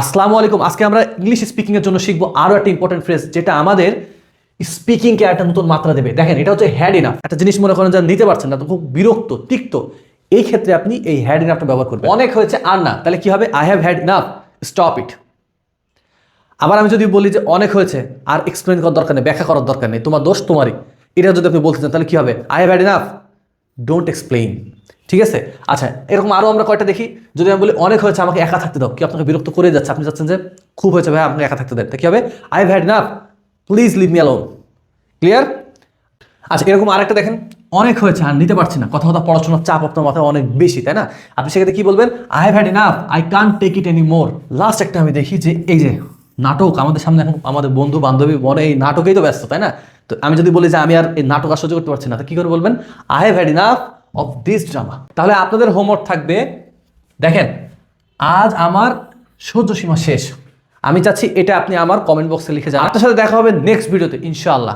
আসসালামু আলাইকুম। আজকে আমরা ইংলিশ স্পিকিং এর জন্য শিখব আরও একটা ইম্পর্টেন্ট ফ্রেজ যেটা আমাদের স্পিকিংকে একটা নতুন মাত্রা দেবে। দেখেন, এটা হচ্ছে হ্যাড ইনাফ একটা জিনিস মনে করেন যে নিতে পারছেন না, তো খুব বিরক্ত, তিক্ত। এই ক্ষেত্রে আপনি এই হ্যাড ইনাফটা ব্যবহার করবেন। অনেক হয়েছে আর না, তাহলে কি হবে? I have had enough stop it আবার আমি যদি বলি যে অনেক হয়েছে, আর এক্সপ্লেন করার দরকার নেই, ব্যাখ্যা করার দরকার নেই, তোমার দোষ তোমারই। এটা যদি আপনি বলতে চান, তাহলে কি হবে? I have had enough don't explain ঠিক আছে? আচ্ছা এরকম আরও আমরা কয়টা দেখি? যদি আমি বলি অনেক হয়েছে, আমাকে একা থাকতে দাও। কি আপনাকে বিরক্ত করে যাচ্ছে? আপনি চাচ্ছেন যে খুব হয়েছে ভাই, আপনাকে একা থাকতে দেন। তা কি হবে? I had enough please leave me alone clear আচ্ছা এরকম আরেকটা দেখেন। অনেক হয়েছে, আর নিতে পারছি না। কথা কথা পড়াশোনার চাপ আপনার মাথায় অনেক বেশি, তাই না? আপনি সেক্ষেত্রে কি বলবেন? I have had enough I can't take it any more last একটা আমি দেখি যে, এই যে নাটক, আমাদের সামনে এখন আমাদের বন্ধু বান্ধবী মনে এই নাটকেই তো ব্যস্ত, তাই না? তো আমি যদি বলি যে আমি আর এই নাটক সহ্য করতে পারছি না, তো কি করে বলবেন? I have had enough of this drama তাহলে আপনাদের হোমওয়ার্ক থাকবে, দেখেন, আজ আমার সহ্য সীমা শেষ। আমি চাচ্ছি এটা আপনি আমার কমেন্ট বক্সে লিখে যান। আপনার সাথে দেখা হবে নেক্সট ভিডিওতে ইনশাআল্লাহ।